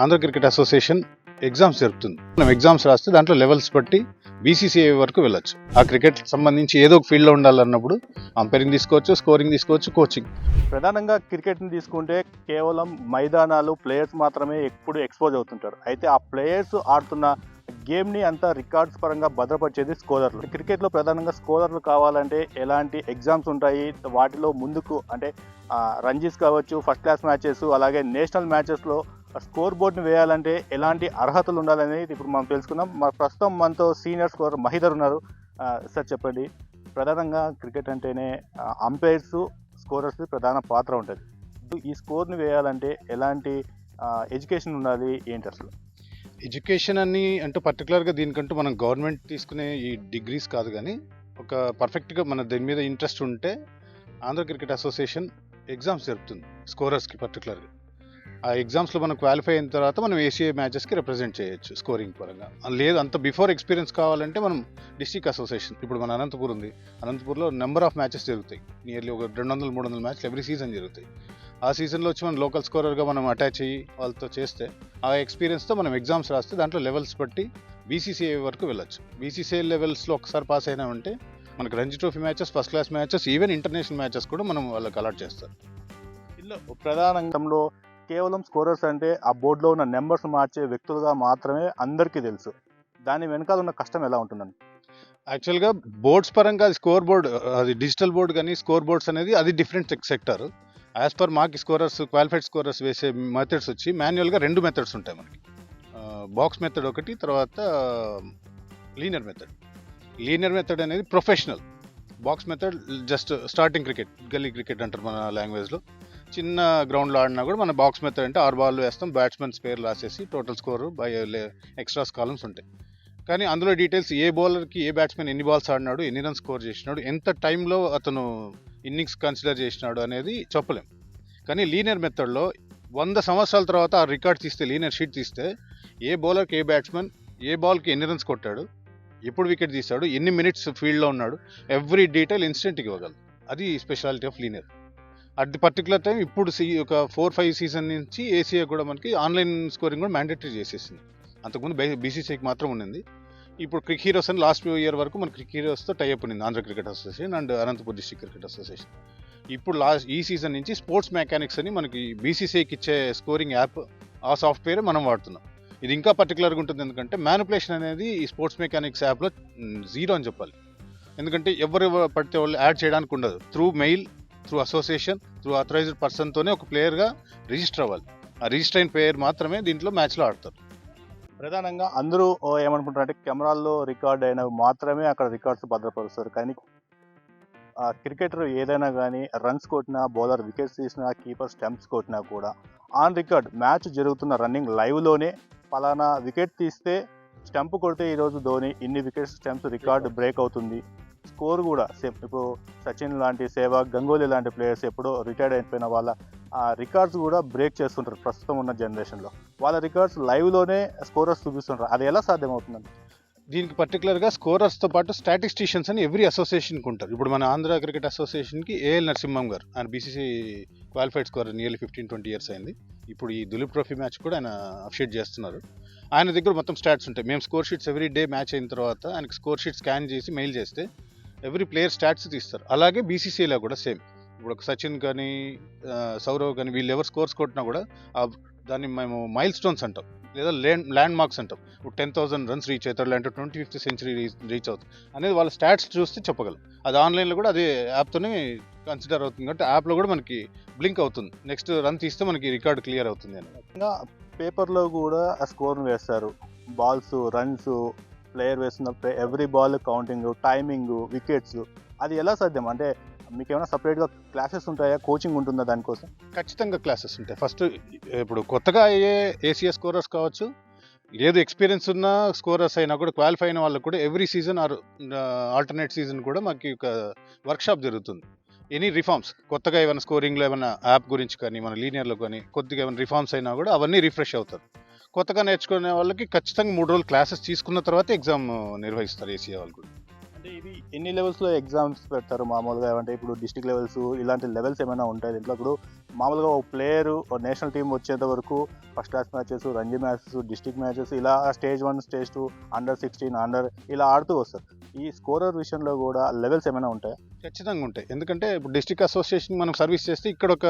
Andhra cricket association exams జరుపుతుంది. మనం exams రాస్తే దాంట్లో లెవెల్స్ బట్టి బీసీసీఐ వరకు వెళ్ళొచ్చు. ఆ క్రికెట్ సంబంధించి ఏదో ఒక ఫీల్డ్లో ఉండాలన్నప్పుడు అంపైరింగ్ తీసుకోవచ్చు స్కోరింగ్ తీసుకోవచ్చు కోచింగ్. ప్రధానంగా క్రికెట్ని తీసుకుంటే కేవలం మైదానాలు ప్లేయర్స్ మాత్రమే ఎప్పుడు ఎక్స్పోజ్ అవుతుంటారు. అయితే ఆ ప్లేయర్స్ ఆడుతున్న గేమ్ని అంతా రికార్డ్స్ పరంగా భద్రపరిచేది స్కోరర్లు క్రికెట్లో ప్రధానంగా స్కోరర్లు కావాలంటే ఎలాంటి ఎగ్జామ్స్ ఉంటాయి వాటిలో ముందుకు అంటే రంజీస్ కావచ్చు ఫస్ట్ క్లాస్ మ్యాచెస్ అలాగే నేషనల్ మ్యాచెస్లో స్కోర్ బోర్డ్ని వేయాలంటే ఎలాంటి అర్హతలు ఉండాలనేది ఇప్పుడు మనం తెలుసుకుందాం. మా ప్రస్తుతం మనతో సీనియర్ స్కోర్ మహిదర్ ఉన్నారు. సార్ చెప్పండి. ప్రధానంగా క్రికెట్ అంటేనే అంపైర్స్ స్కోరర్స్ ప్రధాన పాత్ర ఉంటుంది. ఈ స్కోర్ని వేయాలంటే ఎలాంటి ఎడ్యుకేషన్ ఉండాలి? ఏంటి అసలు? ఎడ్యుకేషన్ అని అంటే పర్టికులర్గా దీనికంటూ మనం గవర్నమెంట్ తీసుకునే ఈ డిగ్రీస్ కాదు కానీ ఒక పర్ఫెక్ట్గా మన దీని మీద ఇంట్రెస్ట్ ఉంటే ఆంధ్ర క్రికెట్ అసోసియేషన్ ఎగ్జామ్స్ జరుపుతుంది స్కోరర్స్కి పర్టికులర్గా. ఆ ఎగ్జామ్స్లో మనం క్వాలిఫై అయిన తర్వాత మనం ఏసీఐ మ్యాచెస్కి రిప్రజెంట్ చేయొచ్చు స్కోరింగ్ పరంగా. లేదు అంత బిఫోర్ ఎక్స్పీరియన్స్ కావాలంటే మనం డిస్టిక్ అసోసియేషన్ ఇప్పుడు మన అనంతపూర్ ఉంది. అనంతపూర్లో నెంబర్ ఆఫ్ మ్యాచెస్ జరుగుతాయి. నియర్లీ ఒక రెండు వందల మూడు వందల మ్యాచ్లు ఎవ్రీ సీజన్ జరుగుతాయి. ఆ సీజన్లో వచ్చి మనం లోకల్ స్కోరర్గా మనం అటాచ్ అయ్యి వాళ్ళతో చేస్తే ఆ ఎక్స్పీరియన్స్తో మనం ఎగ్జామ్స్ రాస్తే దాంట్లో లెవెల్స్ బట్టి బీసీసీఐ వరకు వెళ్ళొచ్చు. బీసీసీఐ లెవెల్స్లో ఒకసారి పాస్ అయినా ఉంటే మనకు Ranji trophy matches first class matches even international matches కూడా మనం వాళ్ళకి అలాట్ చేస్తారు. ఇలా ప్రధానంలో కేవలం స్కోరర్స్ అంటే ఆ బోర్డులో ఉన్న నెంబర్స్ మార్చే వ్యక్తులుగా మాత్రమే అందరికీ తెలుసు. దాని వెనకాల ఉన్న కష్టం ఎలా ఉంటుందండి? యాక్చువల్గా బోర్డ్స్ పరంగా అది స్కోర్ బోర్డ్ అది డిజిటల్ బోర్డ్ కానీ స్కోర్ బోర్డ్స్ అనేది అది డిఫరెంట్ సెక్టర్. యాజ్ పర్ మాకు స్కోరర్స్ క్వాలిఫైడ్ స్కోరర్స్ వేసే మెథడ్స్ వచ్చి మాన్యువల్గా రెండు మెథడ్స్ ఉంటాయి మనకి. బాక్స్ మెథడ్ ఒకటి తర్వాత లీనియర్ మెథడ్. లీనియర్ మెథడ్ అనేది professional. Box method just starting cricket gully cricket అంటారు మన లాంగ్వేజ్లో. చిన్న గ్రౌండ్లో ఆడినా కూడా మన బాక్స్ మెథడ్ అంటే ఆరు బాల్ వేస్తాం. బ్యాట్స్మెన్స్ పేరు రాసేసి total score by extras columns ఉంటాయి. కానీ అందులో డీటెయిల్స్ ఏ బౌలర్కి ఏ బ్యాట్స్మెన్ ఎన్ని బాల్స్ ఆడినాడు ఎన్ని రన్స్ స్కోర్ చేసినాడు ఎంత టైంలో అతను ఇన్నింగ్స్ కన్సిడర్ చేసినాడు అనేది చెప్పలేం. కానీ లీనియర్ మెథడ్లో వంద సంవత్సరాల తర్వాత ఆ రికార్డ్ తీస్తే లీనియర్ షీట్ తీస్తే ఏ బౌలర్కి ఏ బ్యాట్స్మెన్ ఏ బాల్కి ఎన్ని రన్స్ కొట్టాడు ఎప్పుడు వికెట్ తీశాడు ఎన్ని మినిట్స్ ఫీల్డ్లో ఉన్నాడు ఎవ్రీ డీటెయిల్ ఇన్స్టెంట్కి ఇవ్వగలదు. అది speciality of linear at the particular time ఇప్పుడు సీ ఒక ఫోర్ ఫైవ్ సీజన్ నుంచి ఏసీఐ కూడా మనకి ఆన్లైన్ స్కోరింగ్ కూడా మ్యాండేటరీ చేసేసింది. అంతకుముందు బీసీసీఐకి మాత్రం ఉండింది ఇప్పుడు క్రిక్ హీరోస్ అని లాస్ట్ ఇయర్ వరకు మన క్రిక్ హీరోస్తో టైఅప్ ఉంది Andhra cricket association and Anantapur district cricket association ఇప్పుడు లాస్ట్ ఈ సీజన్ నుంచి స్పోర్ట్స్ మెకానిక్స్ అని మనకి బీసీసీఐకి ఇచ్చే స్కోరింగ్ యాప్ ఆ సాఫ్ట్వేర్ మనం వాడుతున్నాం. ఇది ఇంకా పర్టికులర్గా ఉంటుంది ఎందుకంటే మ్యానుపులేషన్ అనేది ఈ స్పోర్ట్స్ మెకానిక్స్ యాప్లో జీరో అని చెప్పాలి. ఎందుకంటే ఎవరు పడితే వాళ్ళు యాడ్ చేయడానికి ఉండదు. Through mail through association through authorized పర్సన్తోనే ఒక ప్లేయర్గా రిజిస్టర్ అవ్వాలి. ఆ రిజిస్టర్ అయిన ప్లేయర్ మాత్రమే దీంట్లో మ్యాచ్లో ఆడతారు. ప్రధానంగా అందరూ ఓ ఏమనుకుంటారు అంటే కెమెరాల్లో రికార్డ్ అయినవి మాత్రమే అక్కడ రికార్డ్స్ భద్రపరుస్తారు. కానీ ఆ క్రికెటర్ ఏదైనా కానీ రన్స్ కొట్టినా బౌలర్ వికెట్స్ తీసినా కీపర్ స్టంప్స్ కొట్టినా కూడా ఆన్ రికార్డ్ మ్యాచ్ జరుగుతున్న రన్నింగ్ లైవ్లోనే పలానా వికెట్ తీస్తే స్టంప్ కొడితే ఈరోజు ధోని ఇన్ని వికెట్స్ స్టంప్స్ రికార్డ్ బ్రేక్ అవుతుంది. స్కోర్ కూడా సేమ్. ఇప్పుడు సచిన్ లాంటి సేవాగ్ గంగోలీ లాంటి ప్లేయర్స్ ఎప్పుడో రిటైర్డ్ అయిపోయిన వాళ్ళ ఆ రికార్డ్స్ కూడా బ్రేక్ చేస్తుంటారు ప్రస్తుతం ఉన్న జనరేషన్లో. వాళ్ళ రికార్డ్స్ లైవ్లోనే స్కోరర్స్ చూపిస్తుంటారు. అది ఎలా సాధ్యమవుతుందండి? దీనికి పర్టికులర్గా స్కోరర్స్తో పాటు స్టాటిస్టిషియన్స్ అని ఎవ్రీ అసోసియేషన్కి ఉంటారు. ఇప్పుడు మన ఆంధ్ర క్రికెట్ అసోసియేషన్కి ఏఎల్ నరసింహం గారు ఆయన BCC qualified scorer nearly fifteen twenty years అయింది. ఇప్పుడు ఈ దులీప్ ట్రోఫీ మ్యాచ్ కూడా ఆయన అప్షేట్ చేస్తున్నారు. ఆయన దగ్గర మొత్తం స్టాట్స్ ఉంటాయి. మేము score sheets every day match అయిన తర్వాత ఆయనకి స్కోర్ షీట్ స్కాన్ చేసి మెయిల్ చేస్తే ఎవ్రీ ప్లేయర్ స్టాట్స్ తీస్తారు. అలాగే బీసీసీలో కూడా సేమ్. ఇప్పుడు ఒక సచిన్ కానీ సౌరవ్ కానీ వీళ్ళు ఎవరు స్కోర్స్ కొట్టినా కూడా ఆ దాన్ని మేము మైల్ స్టోన్స్ అంటాం. లేదా ల్యాండ్ ల్యాండ్ మార్క్స్ అంటాం. ఇప్పుడు టెన్ థౌసండ్ రన్స్ రీచ్ అవుతారు. లేదంటే ట్వంటీ ఫిఫ్త్ సెంచరీ రీచ్ అవుతుంది అనేది వాళ్ళ స్టాట్స్ చూస్తే చెప్పగలం. అది ఆన్లైన్లో కూడా అదే యాప్తోనే కన్సిడర్ అవుతుంది. కాబట్టి యాప్లో కూడా మనకి బ్లింక్ అవుతుంది. నెక్స్ట్ రన్ తీస్తే మనకి రికార్డ్ క్లియర్ అవుతుంది అని పేపర్లో కూడా ఆ స్కోర్ను వేస్తారు. బాల్స్ రన్స్ ప్లేయర్ వేస్తున్న every ball counting timing wickets అది ఎలా సాధ్యం? అంటే మీకు ఏమైనా సపరేట్గా క్లాసెస్ ఉంటాయా? కోచింగ్ ఉంటుందా దానికోసం? ఖచ్చితంగా క్లాసెస్ ఉంటాయి. ఫస్ట్ ఇప్పుడు కొత్తగా అయ్యే ఏసీఎస్ స్కోరర్స్ కావచ్చు లేదు ఎక్స్పీరియన్స్ ఉన్న స్కోరర్స్ అయినా కూడా క్వాలిఫై అయిన వాళ్ళకి కూడా every season or alternate season కూడా మాకు ఒక వర్క్షాప్ జరుగుతుంది. ఎనీ రిఫార్మ్స్ కొత్తగా ఏమైనా స్కోరింగ్లో ఏమైనా యాప్ గురించి కానీ మన లీనియర్లో కానీ కొద్దిగా ఏమైనా రిఫార్మ్స్ అయినా కూడా అవన్నీ రిఫ్రెష్ అవుతారు. కొత్తగా నేర్చుకునే వాళ్ళకి ఖచ్చితంగా మూడు రోజులు క్లాసెస్ తీసుకున్న తర్వాత ఎగ్జామ్ నిర్వహిస్తారు ఏసీఏ వాళ్ళు కూడా. అంటే ఇవి ఎన్ని లెవెల్స్లో ఎగ్జామ్స్ పెడతారు మామూలుగా? అంటే ఇప్పుడు డిస్ట్రిక్ట్ లెవెల్స్ ఇలాంటి లెవెల్స్ ఏమైనా ఉంటాయి దీంట్లో? ఇప్పుడు మామూలుగా ఒక ప్లేయర్ నేషనల్ టీం వచ్చేంత వరకు first class matches Ranji matches district matches ఇలా stage one stage two under sixteen under ఇలా ఆడుతూ వస్తారు. ఈ స్కోరర్ విషయంలో కూడా లెవెల్స్ ఏమైనా ఉంటాయి? ఖచ్చితంగా ఉంటాయి. ఎందుకంటే ఇప్పుడు డిస్ట్రిక్ట్ అసోసియేషన్ మనం సర్వీస్ చేస్తే ఇక్కడ ఒక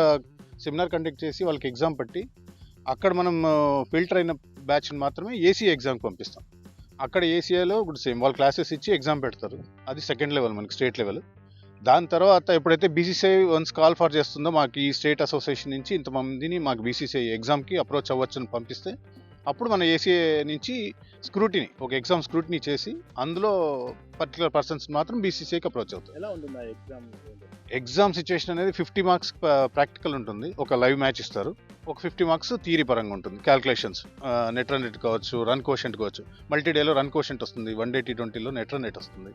సెమినార్ కండక్ట్ చేసి వాళ్ళకి ఎగ్జామ్ పెట్టి అక్కడ మనం ఫిల్టర్ అయిన బ్యాచ్ని మాత్రమే ఏసీ ఎగ్జామ్కి పంపిస్తాం. అక్కడ ఏసీఐలో ఇప్పుడు సేమ్ వాళ్ళు క్లాసెస్ ఇచ్చి ఎగ్జామ్ పెడతారు. అది సెకండ్ లెవెల్ మనకి స్టేట్ లెవెల్. దాని తర్వాత ఎప్పుడైతే బీసీసీఐ వన్స్ కాల్ ఫర్ చేస్తుందో మాకు ఈ స్టేట్ అసోసియేషన్ నుంచి ఇంతమందిని మాకు బీసీసీఐ ఎగ్జామ్కి అప్రోచ్ అవ్వచ్చు అని పంపిస్తే అప్పుడు మన ఏసీఐ నుంచి స్క్రూటిని ఒక ఎగ్జామ్ స్క్రూటినీ చేసి అందులో పర్టికులర్ పర్సన్స్ మాత్రం బీసీసీఐకి అప్రోచ్ అవుతారు. ఎలా ఉంటుంది ఎగ్జామ్? ఎగ్జామ్ సిచ్యువేషన్ అనేది ఫిఫ్టీ మార్క్స్ ప్రాక్టికల్ ఉంటుంది. ఒక లైవ్ మ్యాచ్ ఇస్తారు. ఒక ఫిఫ్టీ మార్క్స్ థియరీ పరంగా ఉంటుంది. క్యాల్కులేషన్స్ నెట్ రన్ రేట్ కావచ్చు రన్ కోషెంట్ కావచ్చు. మల్టీ డేలో రన్ కోషెంట్ వస్తుంది. వన్ డే టీ ట్వంటీలో నెట్ రన్ రేట్ వస్తుంది.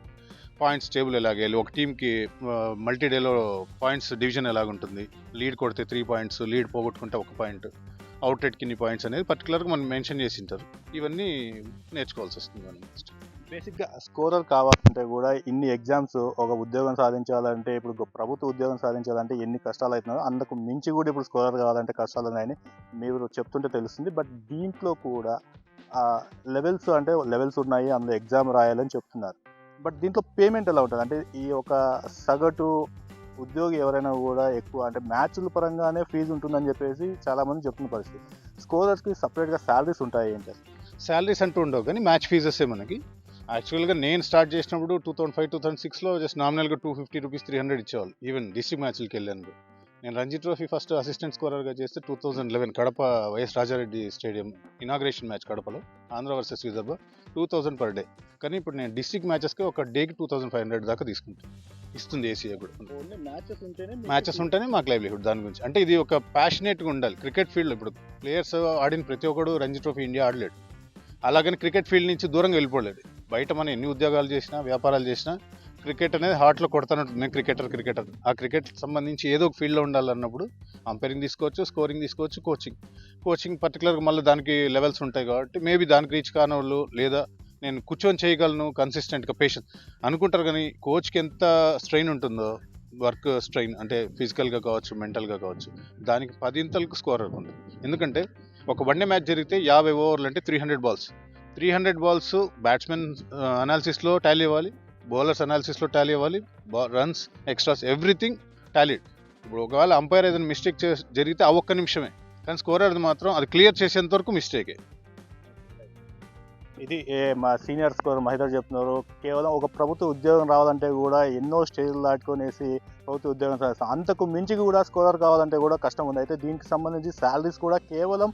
పాయింట్స్ టేబుల్ ఎలాగేయాలి ఒక టీంకి మల్టీ డేలో పాయింట్స్ డివిజన్ ఎలాగుంటుంది? లీడ్ కొడితే త్రీ పాయింట్స్ లీడ్ పోగొట్టుకుంటే ఒక పాయింట్ అవుట్లెట్ కిన్ని పాయింట్స్ అనేది పర్టికులర్గా మనం మెన్షన్ చేసి ఉంటారు ఇవన్నీ నేర్చుకోవాల్సి వస్తుంది మనం నెక్స్ట్ బేసిక్గా స్కోరర్ కావాలంటే కూడా ఇన్ని ఎగ్జామ్స్ ఒక ఉద్యోగం సాధించాలంటే ఇప్పుడు ప్రభుత్వ ఉద్యోగం సాధించాలంటే ఎన్ని కష్టాలు అవుతున్నాయో అందుకు మించి కూడా ఇప్పుడు స్కోరర్ కావాలంటే కష్టాలు ఉన్నాయని మీరు చెప్తుంటే తెలుస్తుంది. బట్ దీంట్లో కూడా లెవెల్స్ అంటే లెవెల్స్ ఉన్నాయి అందులో ఎగ్జామ్ రాయాలని చెప్తున్నారు. బట్ దీంట్లో పేమెంట్ ఎలా ఉంటుంది? అంటే ఈ ఒక సగటు ఉద్యోగి ఎవరైనా కూడా ఎక్కువ అంటే మ్యాచ్ల పరంగానే ఫీజు ఉంటుందని చెప్పేసి చాలామంది చెప్తున్న పరిస్థితి. స్కోరర్స్కి సపరేట్గా శాలరీస్ ఉంటాయి ఏంటి శాలరీస్ అంటూ ఉండవు కానీ మ్యాచ్ ఫీజెసే మనకి? యాక్చువల్గా నేను స్టార్ట్ చేసినప్పుడు two thousand five two thousand సిక్స్లో just నామినల్గా two fifty rupees three hundred ఇచ్చేవాళ్ళు. ఈవెన్ డిస్ట్రిక్ట్ మ్యాచ్లకి వెళ్ళాను నేను రంజీ ట్రోఫీ ఫస్ట్ అసిస్టెంట్ స్కోరర్గా చేస్తే two thousand eleven Kadapa YS Raja Reddy stadium inauguration match కడపలో Andhra versus Vidarbha two thousand per day కానీ ఇప్పుడు నేను డిస్ట్రిక్ట్ మ్యాచెస్కి ఒక డేకి టూ థౌసండ్ ఫైవ్ హండ్రెడ్ దాకా తీసుకుంటాను ఇస్తుంది ఏసీఏ కూడా. మ్యాచెస్ ఉంటేనే మాకు లైవ్లీహుడ్ దాని గురించి. అంటే ఇది ఒక ప్యాషనేట్గా ఉండాలి. క్రికెట్ ఫీల్డ్ ఇప్పుడు ప్లేయర్స్ ఆడిన ప్రతి ఒక్కడు రంజీ ట్రోఫీ ఇండియా ఆడలేడు. అలాగని క్రికెట్ ఫీల్డ్ నుంచి దూరంగా వెళ్ళిపోలేదు. బయట మనం ఎన్ని ఉద్యోగాలు చేసినా వ్యాపారాలు చేసినా క్రికెట్ అనేది హార్ట్లో కొడతానంటుంది. నేను క్రికెటర్ క్రికెటర్. ఆ క్రికెట్ సంబంధించి ఏదో ఒక ఫీల్డ్లో ఉండాలన్నప్పుడు అంపైరింగ్ తీసుకోవచ్చు స్కోరింగ్ తీసుకోవచ్చు కోచింగ్ కోచింగ్ పర్టికులర్గా మళ్ళీ దానికి లెవెల్స్ ఉంటాయి కాబట్టి మేబీ దానికి రీచ్ కాని వాళ్ళు లేదా నేను కూర్చొని చేయగలను కన్సిస్టెంట్గా పేషెంట్ అనుకుంటారు కానీ కోచ్కి ఎంత స్ట్రెయిన్ ఉంటుందో వర్క్ స్ట్రెయిన్ అంటే ఫిజికల్గా కావచ్చు మెంటల్గా కావచ్చు దానికి పదింతలకు స్కోర్ ఉంటుంది. ఎందుకంటే ఒక వన్డే మ్యాచ్ జరిగితే యాభై ఓవర్లు అంటే three hundred balls three hundred balls batsmen అనాలిసిస్లో tally అవ్వాలి బౌలర్స్ అనాలిసిస్లో టాలీ అవ్వాలి రన్స్ ఎక్స్ట్రాస్ ఎవ్రీథింగ్ టాలీడ్. ఇప్పుడు ఒకవేళ అంపైర్ ఏదైనా మిస్టేక్ జరిగితే ఆ ఒక్క నిమిషమే. కానీ స్కోరర్ మాత్రం అది క్లియర్ చేసేంత వరకు మిస్టేకే. ఇది ఏ మా సీనియర్ స్కోర్ మహిళలు చెప్తున్నారు. కేవలం ఒక ప్రభుత్వ ఉద్యోగం రావాలంటే కూడా ఎన్నో స్టేజ్లు దాటుకొనేసి ప్రభుత్వ ఉద్యోగం సాధిస్తాం అంతకు మించి కూడా స్కోరర్ కావాలంటే కూడా కష్టం ఉంది. అయితే దీనికి సంబంధించి శాలరీస్ కూడా కేవలం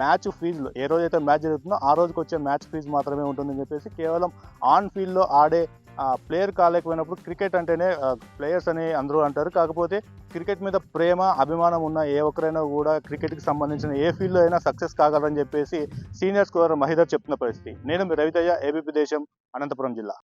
మ్యాచ్ ఫీజులు ఏ రోజైతే మ్యాచ్ జరుగుతుందో ఆ రోజుకి వచ్చే మ్యాచ్ ఫీజు మాత్రమే ఉంటుందని చెప్పేసి కేవలం ఆన్ ఫీల్డ్లో ఆడే ప్లేయర్ కాలేకపోయినప్పుడు క్రికెట్ అంటేనే ప్లేయర్స్ అని అందరూ అంటారు. కాకపోతే క్రికెట్ మీద ప్రేమ అభిమానం ఉన్న ఏ ఒక్కరైనా కూడా క్రికెట్కి సంబంధించిన ఏ ఫీల్డ్లో అయినా సక్సెస్ కాగలరని చెప్పేసి సీనియర్ స్కోరర్ మహిదర్ చెప్తున్న పరిస్థితి. నేను మీ రవితయ్య ఏబీపీ దేశం అనంతపురం జిల్లా.